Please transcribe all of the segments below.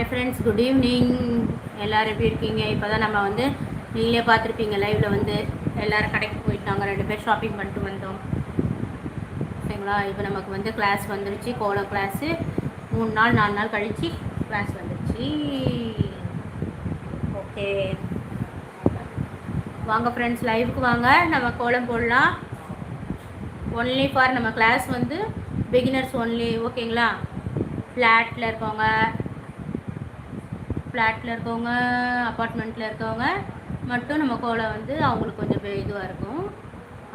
Hi friends good evening எல்லோரும் எப்படி இருக்கீங்க? இப்போ தான் நம்ம வந்து நீங்களே பார்த்துருப்பீங்க லைவில் வந்து. எல்லோரும் கடைக்கு போயிட்டாங்க ரெண்டு பேர் ஷாப்பிங் பண்ணிட்டு வந்தோம். சரிங்களா? இப்போ நமக்கு வந்து கிளாஸ் வந்துருச்சு. கோலம் கிளாஸு மூணு நாள் நாலு நாள் கழித்து கிளாஸ் வந்துருச்சு. ஓகே வாங்க ஃப்ரெண்ட்ஸ் லைவுக்கு வாங்க. நம்ம கோலம் போடலாம். ஒன்லி ஃபார் நம்ம கிளாஸ் வந்து பிகினர்ஸ் ஒன்லி ஓகேங்களா ஃப்ளாட்டில் இருக்கவங்க ஃப்ளாட்டில் இருக்கவங்க அப்பார்ட்மெண்ட்டில் இருக்கவங்க மட்டும் நம்ம கோலம் வந்து அவங்களுக்கு கொஞ்சம் இதுவாக இருக்கும்.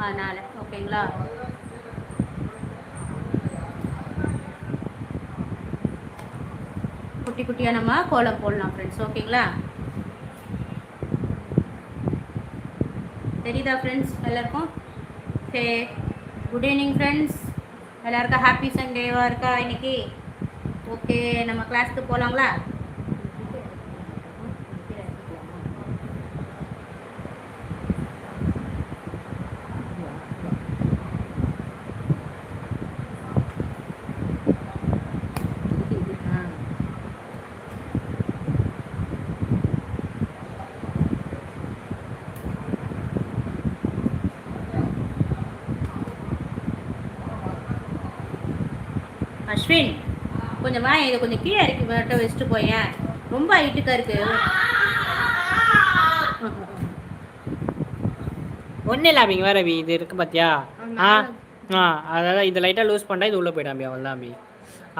அதனால் ஓகேங்களா? குட்டி குட்டியாக நம்ம கோலம் போடலாம் ஃப்ரெண்ட்ஸ் ஓகேங்களா? தெரியுதா ஃப்ரெண்ட்ஸ் எல்லாருக்கும்? சே குட் ஈவினிங் ஃப்ரெண்ட்ஸ் எல்லாருக்கும் ஹாப்பி சண்டேவாக இருக்கா இன்னைக்கு? ஓகே நம்ம கிளாஸ்க்கு போகலாங்களா அஸ்வின் கொஞ்சமா இதை கொஞ்சம் கீழே இறக்கி மட்டும் வச்சுட்டு போயேன். ரொம்ப ஹைட்டுக்கா இருக்கு. ஒன்றும் இல்லை அபிங்க வேற அபி இது இருக்கு பார்த்தியா ஆ ஆ அதாவது இது லைட்டாக லூஸ் பண்ணால் இது உள்ளே போயிடும் அபி அவ்வளோ அபி.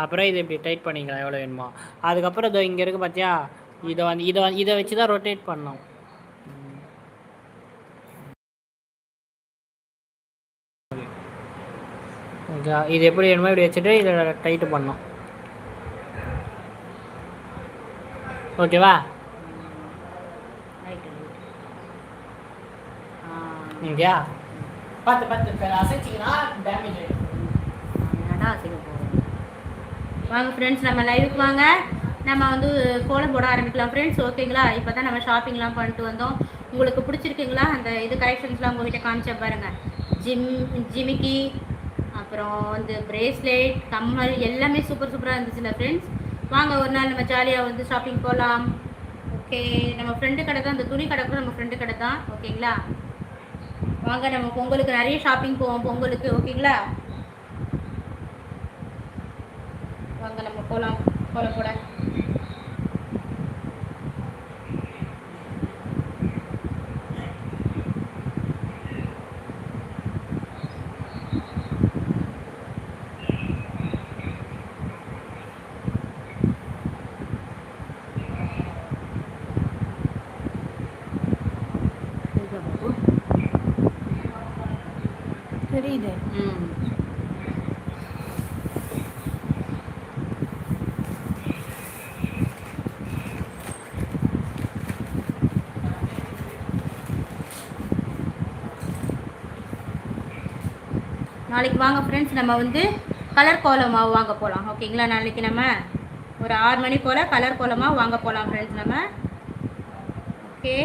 அப்புறம் இதை இப்படி டைட் பண்ணிக்கலாம் எவ்வளோ வேணுமோ. அதுக்கப்புறம் இதோ இங்கே இருக்கு பார்த்தியா இதை வந்து இதை இதை வச்சு தான் ரொட்டேட் பண்ணோம் ஓகே இது எப்படி வேணுமோ இப்படி வச்சுட்டு இதை டைட்டு பண்ணோம் ஓகேவா இங்கேயா? பார்த்து பார்த்து அசைச்சிங்கன்னா டேமேஜ் ஆகிடும் வாங்க ஃப்ரெண்ட்ஸ் நம்ம லைவுக்கு வாங்க. நம்ம வந்து கோலம் போட ஆரம்பிக்கலாம். ஃப்ரெண்ட்ஸ் ஓகேங்களா இப்போ தான் நம்ம ஷாப்பிங்லாம் பண்ணிட்டு வந்தோம். உங்களுக்கு பிடிச்சிருக்குங்களா? அந்த இது கலெக்ஷன்ஸ்லாம் உங்ககிட்ட காமிச்ச பாருங்கள் ஜிம் ஜிமிக்கி அப்புறம் வந்து பிரேஸ்லெட் கம்மல் எல்லாமே சூப்பர் சூப்பராக இருந்துச்சுல்ல ஃப்ரெண்ட்ஸ் வாங்க ஒரு நாள் நம்ம ஜாலியாக வந்து ஷாப்பிங் போகலாம் ஓகே நம்ம ஃப்ரெண்டு கடை தான் இந்த துணி கடை கூட நம்ம ஃப்ரெண்டு கடை தான். ஓகேங்களா வாங்க நம்ம பொங்கலுக்கு நிறைய ஷாப்பிங் போவோம் பொங்கலுக்கு. ஓகேங்களா வாங்க நம்ம போகலாம் கோலம் போட தெரியுது ம் நாளைக்கு வாங்க ஃப்ரெண்ட்ஸ் நம்ம வந்து கலர் கோலம் மாவு வாங்க போகலாம் ஓகேங்களா நாளைக்கு நம்ம ஒரு ஆறு மணி போல் கலர் கோலமாக வாங்க போகலாம் ஃப்ரெண்ட்ஸ் நம்ம. ஓகே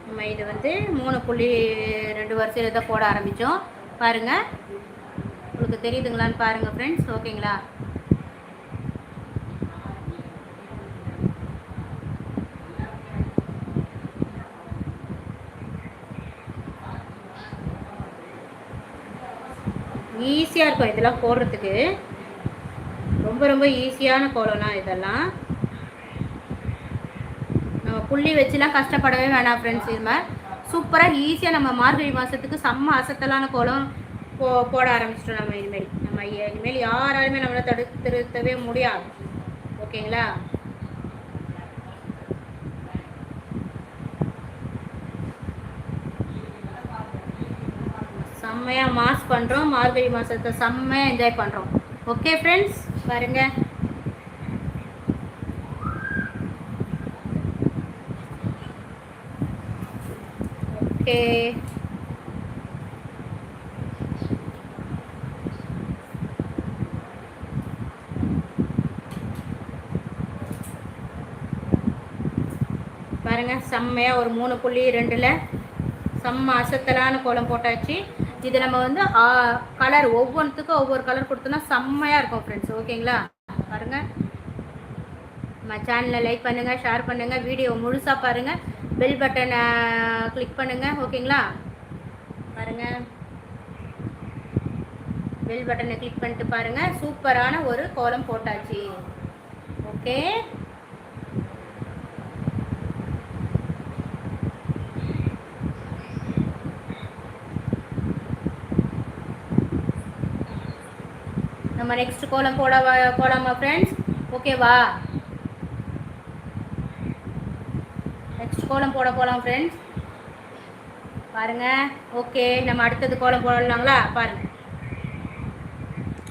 நம்ம இது வந்து மூணு புள்ளி ரெண்டு வருஷத்தில் தான் போட ஆரம்பித்தோம் பாருங்கள் உங்களுக்கு தெரியுதுங்களான்னு பாருங்கள் ஃப்ரெண்ட்ஸ் ஓகேங்களா ஈஸியாக இருக்கும் இதெல்லாம் போடுறதுக்கு. ரொம்ப ரொம்ப ஈஸியான கோலம்லாம் இதெல்லாம். நம்ம புள்ளி வச்சுலாம் கஷ்டப்படவே வேணாம் ஃப்ரெண்ட்ஸ் இது மாதிரி சூப்பராக ஈஸியாக நம்ம மார்கழி மாதத்துக்கு செம்ம அசத்தலான கோலம். போ போட ஆரம்பிச்சிட்டோம் நம்ம இனிமேல். நம்ம இனிமேல் யாராலுமே நம்மளை தடுத்து முடியாது. ஓகேங்களா? செம்மையாக மாஸ் பண்ணுறோம் மார்கழி மாதத்தை செம்மையாக என்ஜாய் பண்ணுறோம் ஓகே ஃப்ரெண்ட்ஸ் பாருங்க. ஓகே பாருங்க செம்மையாக ஒரு மூணு புள்ளி ரெண்டில் செம்ம அசத்தலான கோலம் போட்டாச்சு. இது நம்ம வந்து கலர் ஒவ்வொன்றுத்துக்கும் ஒவ்வொரு கலர் கொடுத்தோன்னா செம்மையாக இருக்கும் ஃப்ரெண்ட்ஸ் ஓகேங்களா பாருங்க. நம்ம சேனலை லைக் பண்ணுங்கள் ஷேர் பண்ணுங்கள் வீடியோ முழுசாக பாருங்கள் பெல் பட்டனை கிளிக் பண்ணுங்கள் ஓகேங்களா பாருங்கள் பெல் பட்டனை கிளிக் பண்ணிட்டு பாருங்கள் சூப்பரான ஒரு கோலம் போட்டாச்சு. ஓகே நம்ம நெக்ஸ்ட் கோலம் போட போலாமா ஃப்ரெண்ட்ஸ் ஓகேவா நெக்ஸ்ட் கோலம் போட போகலாம் ஃப்ரெண்ட்ஸ் பாருங்க. ஓகே நம்ம அடுத்தது கோலம் போடலாங்களா? பாருங்க.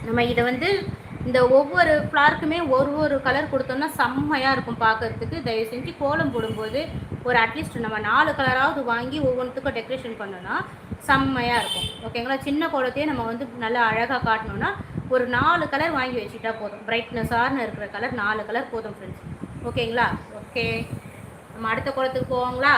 நம்ம இதை வந்து இந்த ஒவ்வொரு ஃப்ளாருக்குமே ஒரு ஒரு கலர் கொடுத்தோம்னா செம்மையாக இருக்கும் பார்க்கறதுக்கு. தயவு செஞ்சு கோலம் போடும்போது ஒரு அட்லீஸ்ட் நம்ம நாலு கலராவது வாங்கி ஒவ்வொன்றுத்துக்கும் டெக்கரேஷன் பண்ணோன்னா செம்மையாக இருக்கும். ஓகேங்களா சின்ன கோலத்தையே நம்ம வந்து நல்லா அழகாக காட்டணும்னா ஒரு நாலு கலர் வாங்கி வச்சுட்டா போதும். பிரைட்னஸான இருக்கிற கலர் நாலு கலர் போதும் ஃப்ரெண்ட்ஸ் ஓகேங்களா ஓகே நம்ம அடுத்த குளத்துக்கு போவோங்களா?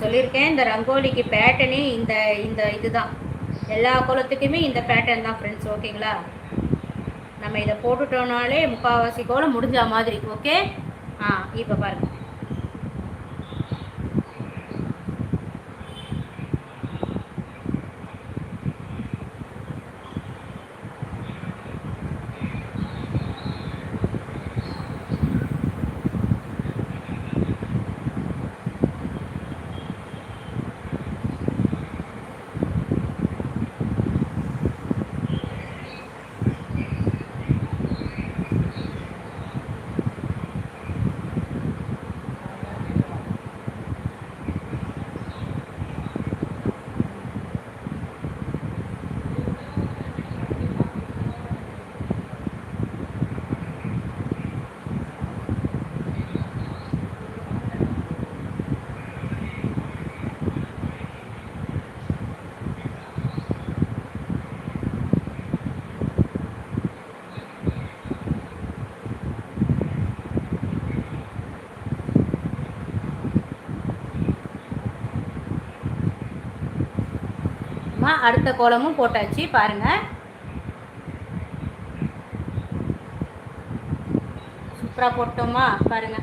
நான் சொல்லியிருக்கேன். இந்த ரங்கோலிக்கு பேட்டர்னே இந்த இந்த இதுதான். எல்லா கோலத்துக்குமே இந்த பேட்டர்ன் தான் ஃப்ரெண்ட்ஸ் ஓகேங்களா நம்ம இதை போட்டுட்டோம்னாலே முக்கால்வாசி கோலம் முடிஞ்ச மாதிரி ஓகே ஆ இப்போ பாருங்க. அடுத்த கோலமும் போட்டாச்சு பாருங்க. சூப்பராக போட்டோமா? பாருங்க.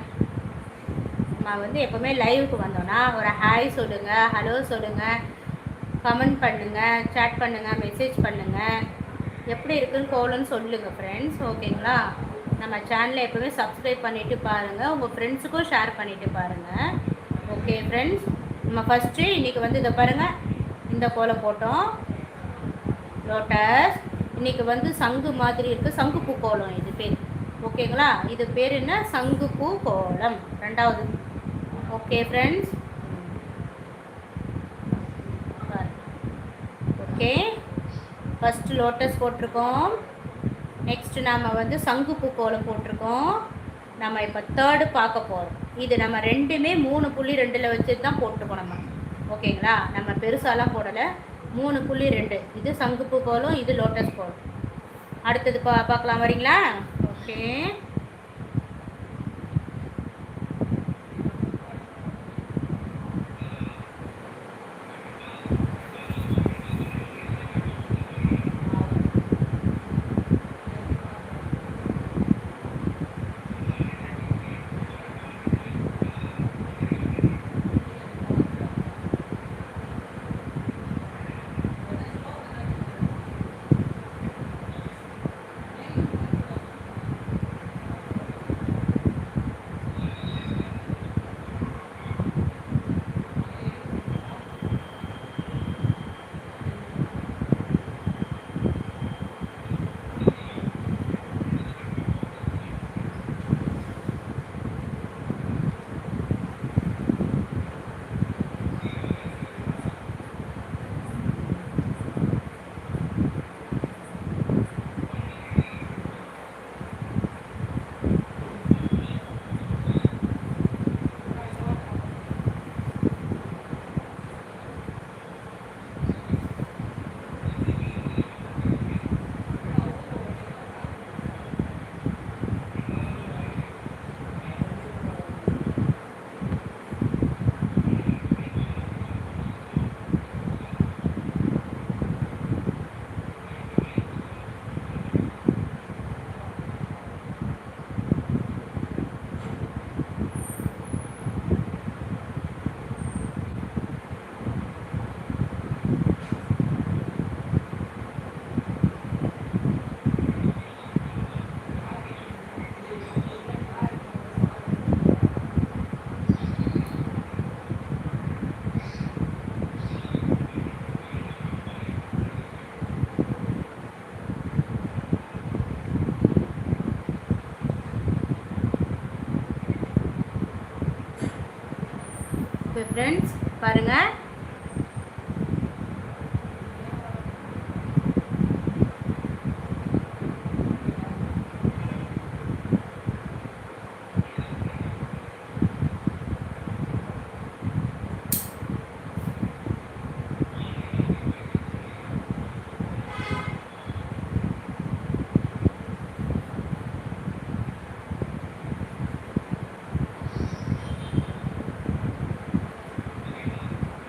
நம்ம வந்து எப்போவுமே லைவுக்கு வந்தோன்னா ஒரு ஹாய் சொல்லுங்க ஹலோ சொல்லுங்க கமெண்ட் பண்ணுங்க சேட் பண்ணுங்க மெசேஜ் பண்ணுங்க. எப்படி இருக்குன்னு கோலம்னு சொல்லுங்கள் ஃப்ரெண்ட்ஸ் ஓகேங்களா நம்ம சேனலை எப்போவுமே சப்ஸ்கிரைப் பண்ணிவிட்டு பாருங்கள் உங்கள் ஃப்ரெண்ட்ஸுக்கும் ஷேர் பண்ணிவிட்டு பாருங்கள் ஓகே ஃப்ரெண்ட்ஸ் நம்ம ஃபஸ்ட்டு இன்றைக்கி வந்து இதை பாருங்கள் இந்த கோலம் போட்டோம். லோட்டஸ் இன்றைக்கி வந்து சங்கு மாதிரி இருக்குது சங்குப்பூ கோலம் இது பேர். ஓகேங்களா? இது பேர் என்ன? சங்குப்பூ கோலம். ரெண்டாவது. Okay friends okay. First lotus போட்டிருக்கோம். நெக்ஸ்ட்டு நாம் வந்து சங்குப்பூ கோலம் போட்டிருக்கோம். நம்ம இப்போ தேர்டு பார்க்க போகிறோம் இது நம்ம ரெண்டுமே மூணு புள்ளி ரெண்டில் வச்சு தான் போட்டிருக்கோம் நம்ம. ஓகேங்களா? நம்ம பெருசாலாம் போடலை. மூணு புள்ளி ரெண்டு. இது சங்குப்பூ கோலம் இது லோட்டஸ் கோலம். அடுத்தது பா பார்க்கலாம். வரீங்களா? ஓகே. ஃப்ரெண்ட்ஸ் பாருங்கள்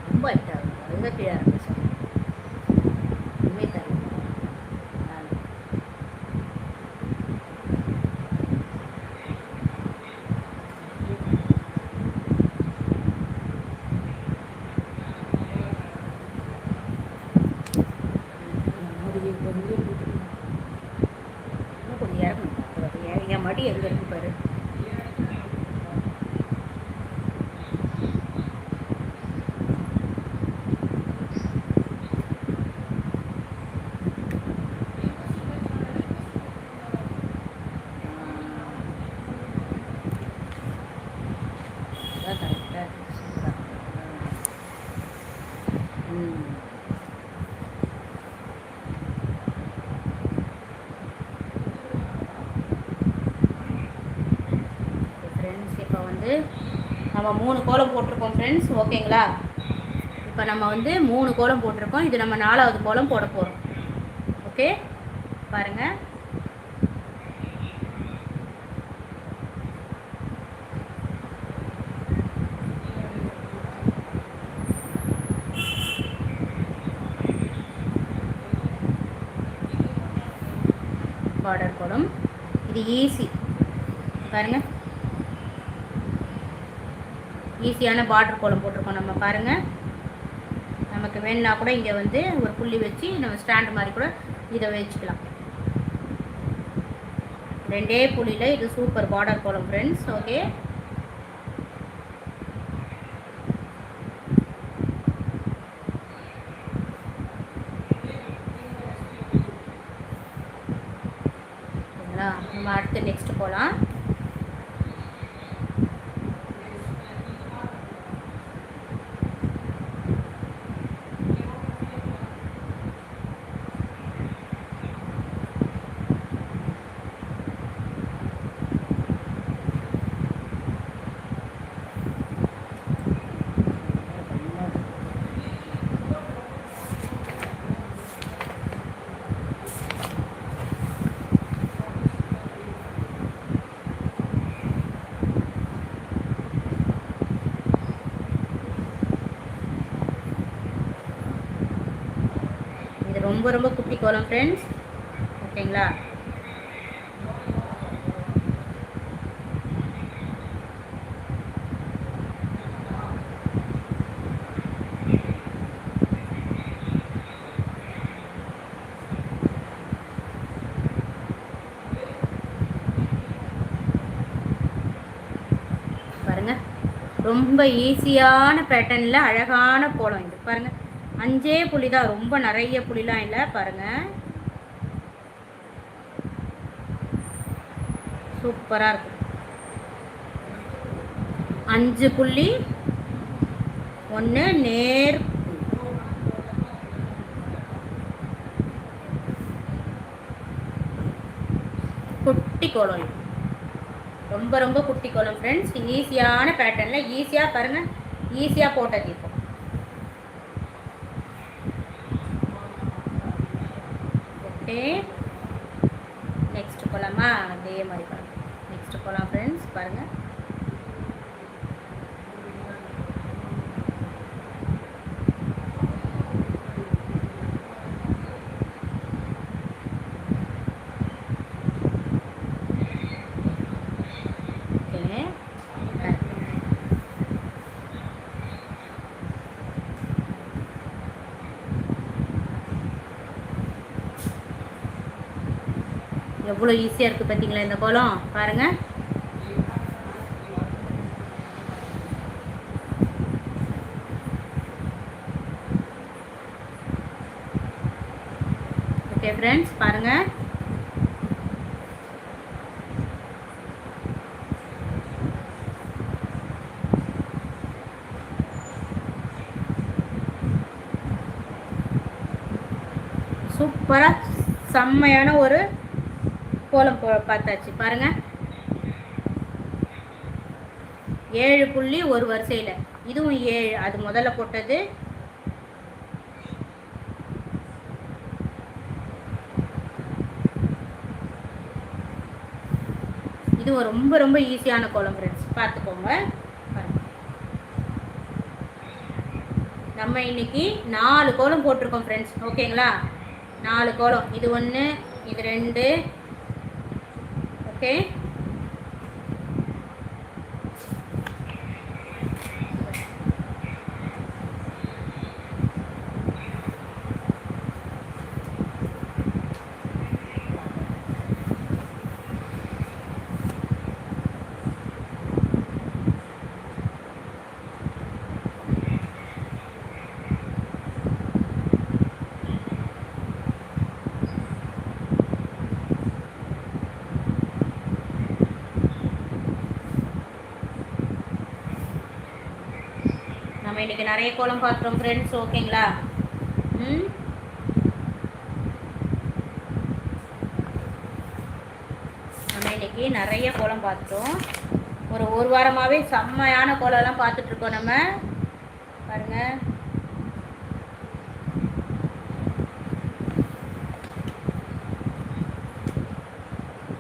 ரொம்ப இதாக இருக்கும் அதுதான் கீழே இருந்துச்சு உண்மை தரும் கொஞ்சம் இறங்கணும் என் மடி எங்கே இருக்கு பாரு அதான் கரெக்டாக இருக்கு சூப்பராக ம் ஃப்ரெண்ட்ஸ் இப்போ வந்து நம்ம மூணு கோலம் போட்டிருக்கோம் ஃப்ரெண்ட்ஸ் ஓகேங்களா இப்போ நம்ம வந்து மூணு கோலம் போட்டிருக்கோம். இது நம்ம நாலாவது கோலம் போட போகிறோம் ஓகே பாருங்கள் பார்டர் கோலம் இது ஈஸி பாருங்க. ஈஸியான பார்டர் கோலம் போட்டிருக்கோம் நம்ம பாருங்கள் நமக்கு வேணுன்னா கூட இங்கே வந்து ஒரு புள்ளி வச்சு நம்ம ஸ்டாண்ட் மாதிரி கூட இதை வச்சுக்கலாம். ரெண்டே புள்ளியில் இது சூப்பர் பார்டர் கோலம் ஃப்ரெண்ட்ஸ் ஓகே சரிங்களா நம்ம அடுத்து நெக்ஸ்ட் போகலாம் இது ரொம்ப ரொம்ப குட்டி கோலம் ஃப்ரெண்ட்ஸ் ஓகேங்களா? பாருங்க. ரொம்ப ஈஸியான பேட்டர்னில் அழகான கோலம் இது. பாருங்க. அஞ்சே புள்ளி தான் ரொம்ப நிறைய புள்ளிலாம் இல்லை பாருங்கள் சூப்பராக இருக்கும் அஞ்சு புள்ளி ஒன்று நேர். குட்டி கோலம் ரொம்ப ரொம்ப குட்டி கோலம் ஃப்ரெண்ட்ஸ் ஈஸியான பேட்டர்னில் ஈஸியாக பாருங்கள் ஈஸியாக போட்டது இப்போ. ஓகே. நெக்ஸ்ட் போகலாமா அதே மாதிரி பாருங்கள் நெக்ஸ்ட் போகலாம் ஃப்ரெண்ட்ஸ் பாருங்கள் எவ்வளோ ஈஸியாக இருக்குது பார்த்தீங்களா இந்த கோலம்? பாருங்கள் ஓகே ஃப்ரெண்ட்ஸ் பாருங்கள் சூப்பராக செம்மையான ஒரு கோலம் போ பார்த்தாச்சு. பாருங்க. ஏழு புள்ளி ஒரு வரிசையில். இதுவும் ஏழு. அது முதல்ல போட்டது. இது ஒரு ரொம்ப ரொம்ப ஈஸியான கோலம் ஃப்ரெண்ட்ஸ் பார்த்துக்கோங்க. பாருங்க. நம்ம இன்னைக்கு நாலு கோலம் போட்டிருக்கோம் ஃப்ரெண்ட்ஸ் ஓகேங்களா? நாலு கோலம். இது ஒன்று இது ரெண்டு ஓகே நம்ம இன்னைக்கு நிறைய கோலம் பார்க்குறோம் ஃப்ரெண்ட்ஸ் ஓகேங்களா ம்? நம்ம இன்றைக்கி நிறைய கோலம் பார்த்துட்டோம். ஒரு ஒரு வாரமாகவே செம்மையான கோலம்லாம் பார்த்துட்ருக்கோம் நம்ம. பாருங்க.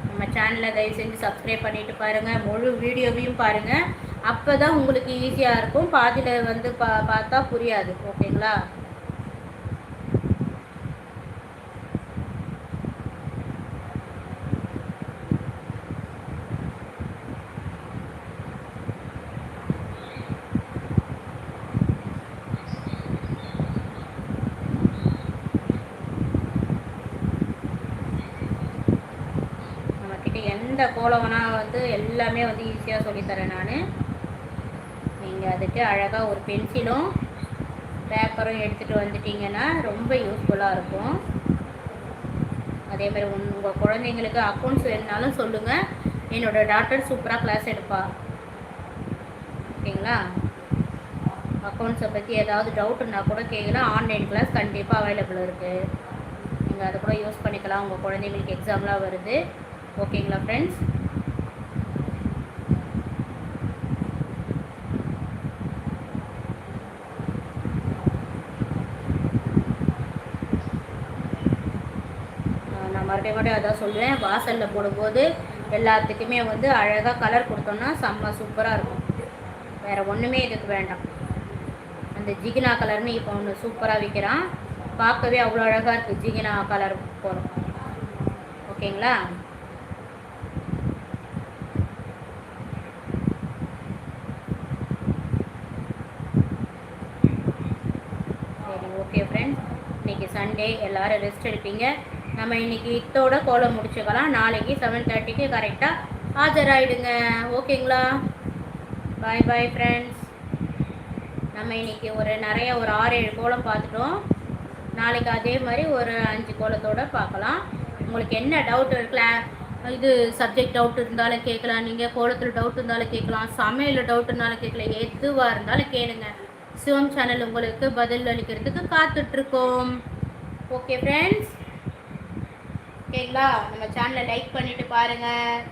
நம்ம சேனலை தயவு செஞ்சு சப்ஸ்கிரைப் பண்ணிட்டு பாருங்கள் முழு வீடியோவையும் பாருங்கள் அப்போ அப்பதான் உங்களுக்கு ஈஸியா இருக்கும். பாதியில் வந்து பா பார்த்தா புரியாது. ஓகேங்களா? எந்த கோலம் வேணா வந்து எல்லாமே வந்து ஈஸியாக சொல்லித்தரேன் நான். நீங்கள் அதுக்கு அழகாக ஒரு பென்சிலும் பேப்பரும் எடுத்துகிட்டு வந்துட்டீங்கன்னா ரொம்ப யூஸ்ஃபுல்லாக இருக்கும். அதே மாதிரி உங்கள் குழந்தைங்களுக்கு அக்கௌண்ட்ஸ் வேணுனாலும் சொல்லுங்கள் என்னோட டாக்டர் சூப்பராக கிளாஸ் எடுப்பா. ஓகேங்களா? அக்கௌண்ட்ஸை பற்றி ஏதாவது டவுட்டுன்னா கூட கேட்கலாம் ஆன்லைன் கிளாஸ் கண்டிப்பாக அவைலபிள் இருக்குது நீங்கள் அதை கூட யூஸ் பண்ணிக்கலாம். உங்கள் குழந்தைங்களுக்கு எக்ஸாம்லாம் வருது. ஓகேங்களா ஃப்ரெண்ட்ஸ் நான் மறுபடியும் மறுபடியும் அதான் சொல்லுவேன் வாசலில் போடும்போது எல்லாத்துக்குமே வந்து அழகாக கலர் கொடுத்தோம்னா செம்ம சூப்பராக இருக்கும். வேறு ஒன்றுமே இதுக்கு வேண்டாம். அந்த ஜிகினா கலர்னு இப்போ ஒன்று சூப்பராக விற்கிறான் பார்க்கவே அவ்வளோ அழகாக இருக்குது ஜிகினா கலர் போகிறோம் ஓகேங்களா? சரி ஓகே ஃப்ரெண்ட்ஸ் இன்னைக்கு சண்டே எல்லாரும் ரெஸ்ட் எடுப்பீங்க. நம்ம இன்னைக்கு இத்தோட கோலம் முடிச்சுக்கலாம். நாளைக்கு செவன் தேர்ட்டிக்கு கரெக்டாக ஆஜராயிடுங்க. ஓகேங்களா? பாய் பாய் ஃப்ரெண்ட்ஸ் நம்ம இன்னைக்கு ஒரு நிறைய ஒரு ஆறு ஏழு கோலம் பார்த்துட்டோம். நாளைக்கு அதே மாதிரி ஒரு அஞ்சு கோலத்தோட பார்க்கலாம். உங்களுக்கு என்ன டவுட் இருக்கல இது சப்ஜெக்ட் டவுட் இருந்தாலும் கேட்கலாம். நீங்கள் கோலத்தில் டவுட் இருந்தாலும் கேட்கலாம். சமையல் டவுட் இருந்தாலும் கேட்கலாம். எதுவாக இருந்தாலும் கேளுங்க. சிவம் சேனல் உங்களுக்கு பதில் அளிக்கிறதுக்கு காத்துட்ருக்கோம் ஓகே ஃப்ரெண்ட்ஸ் ஓகேங்களா? நம்ம சேனலை லைக் பண்ணிட்டு பாருங்கள்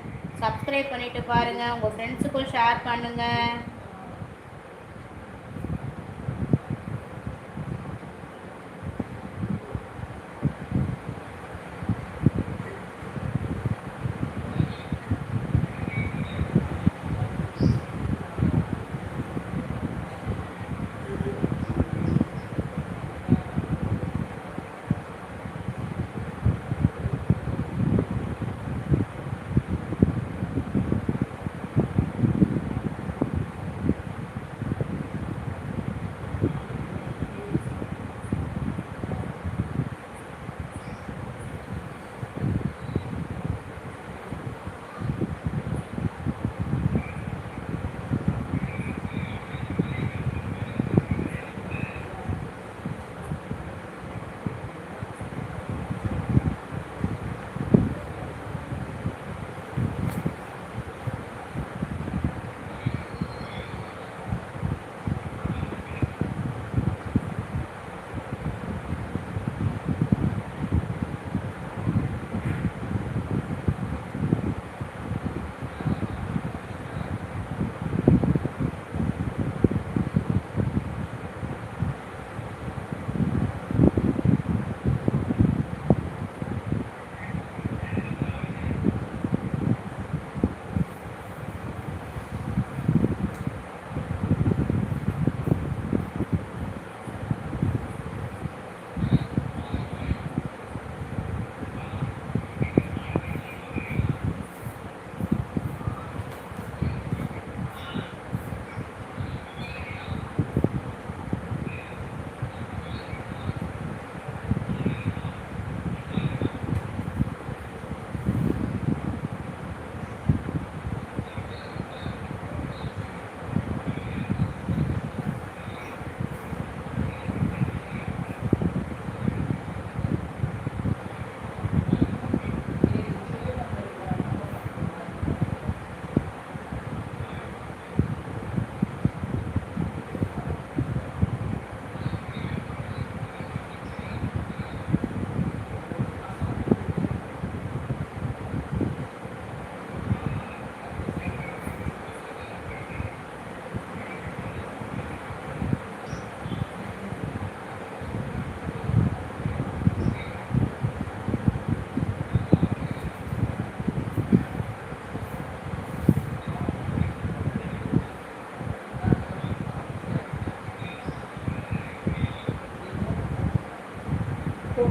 சப்ஸ்கிரைப் பண்ணிட்டு பாருங்கள் உங்கள் ஃப்ரெண்ட்ஸுக்கும் ஷேர் பண்ணுங்கள்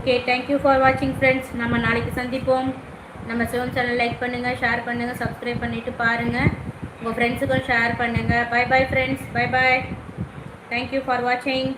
ஓகே தேங்க்யூ ஃபார் வாட்சிங் ஃப்ரெண்ட்ஸ் நம்ம நாளைக்கு சந்திப்போம். நம்ம சிவம் சேனல் லைக் பண்ணுங்கள் ஷேர் பண்ணுங்கள் சப்ஸ்கிரைப் பண்ணிவிட்டு பாருங்கள் உங்கள் ஃப்ரெண்ட்ஸுக்கும் ஷேர் பண்ணுங்கள் bye bye friends bye bye thank you for வாட்சிங்